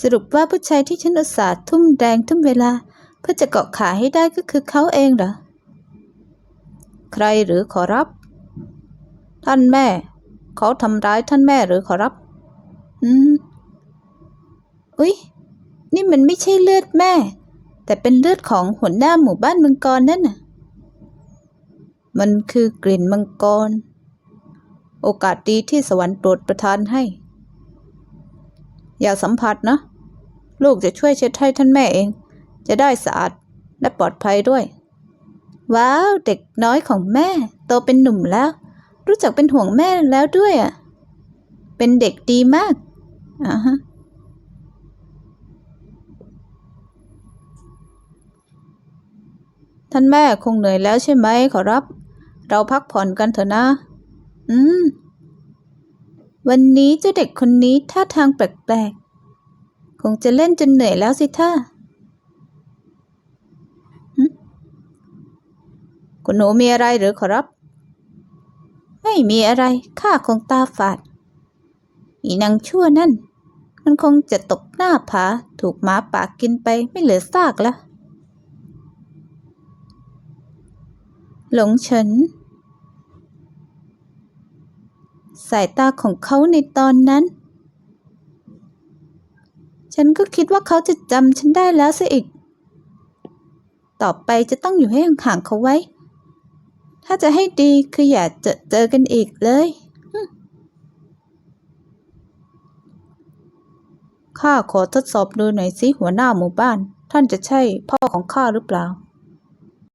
สรุปว่าผู้ชายที่ฉันอุตส่าห์ทุ่มแรงทุ่มเวลา เพื่อจะเกาะขาให้ได้ก็คือเขาเองเหรอ ใครหรือขอรับ ท่านแม่ เขาทำร้ายท่านแม่หรือขอรับ อืม อุ๊ย นี่มันไม่ใช่เลือดแม่ แต่เป็นเลือดของหัวหน้าหมู่บ้านมังกรนั่นน่ะ มันคือกลิ่นมังกร โอกาสดีที่สวรรค์โปรดประทานให้ อย่าสัมผัสนะ ลูกจะช่วยเช็ดให้ท่านแม่เอง จะได้สะอาดและปลอดภัยด้วย ว้าว เด็กน้อยของแม่ โตเป็นหนุ่มแล้ว รู้จักเป็นห่วงแม่แล้วด้วยอะเป็นเด็กดีมากอ่าฮะท่านแม่คงเหนื่อยแล้วใช่ไหมขอรับ เราพักผ่อนกันเถอะนะ อืม วันนี้เจ้าเด็กคนนี้ท่าทางแปลกๆ คงจะเล่นจนเหนื่อยแล้วสิท่าคุณหนูมีอะไรหรือขอรับ ไม่มีอะไร ข้าคงตาฝาด อีนางชั่วนั่น มันคงจะตกหน้าผา ถูกหมาป่ากินไปไม่เหลือซากแล้ว หลงเฉิน สายตาของเขาในตอนนั้น ฉันก็คิดว่าเขาจะจำฉันได้แล้วซะอีก ต่อไปจะต้องอยู่ให้ห่างๆเขาไว้ ถ้าจะให้ดีคืออย่าเจอเจอกันอีกเลยข้าขอทดสอบดูหน่อยสิหัวหน้าหมู่บ้าน ท่านจะใช่พ่อของข้าหรือเปล่า